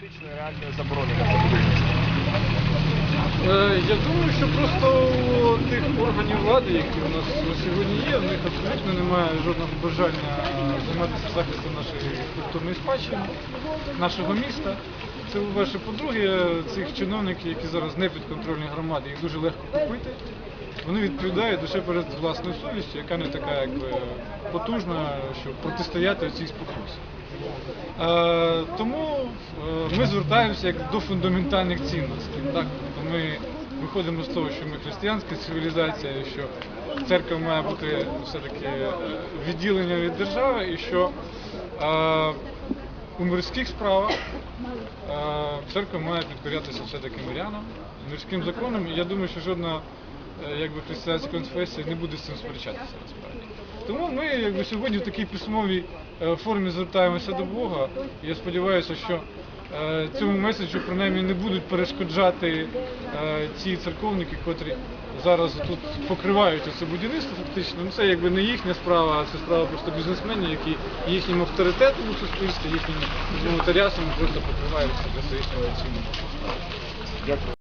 фактично це будівництво? Е, Я думаю, що просто у тих органів влади, які у нас на сьогодні є, в них абсолютно немає жодного бажання займатися захистом нашої культурної спадщини, нашого міста. Це по-перше. По-друге, цих чиновників, які зараз не підконтрольні громаді, їх дуже легко купити. Вони відповідають лише перед власною совістю, яка не така якби потужна, щоб протистояти цій спокусі. Е, тому е, ми звертаємося як до фундаментальних цінностей. Так? Тобто ми виходимо з того, що ми християнська цивілізація, що церква має бути все-таки е, відділення від держави, і що у мирських справах церква має підкорятися все-таки мирянам, мирським законам. І я думаю, що жодна якби, християнська конфесія не буде з цим сперечатися насправді. Тому ми якби, сьогодні в такій письмовій е, формі звертаємося до Бога. Я сподіваюся, що е, цьому меседжу принаймні не будуть перешкоджати е, ці церковники, котрі зараз тут покривають це будівництво фактично. Ну це якби не їхня справа, а це справа просто бізнесменів, які їхнім авторитетом у суспільстві, їхнім нотаріасом просто покриваються для своїх. Дякую.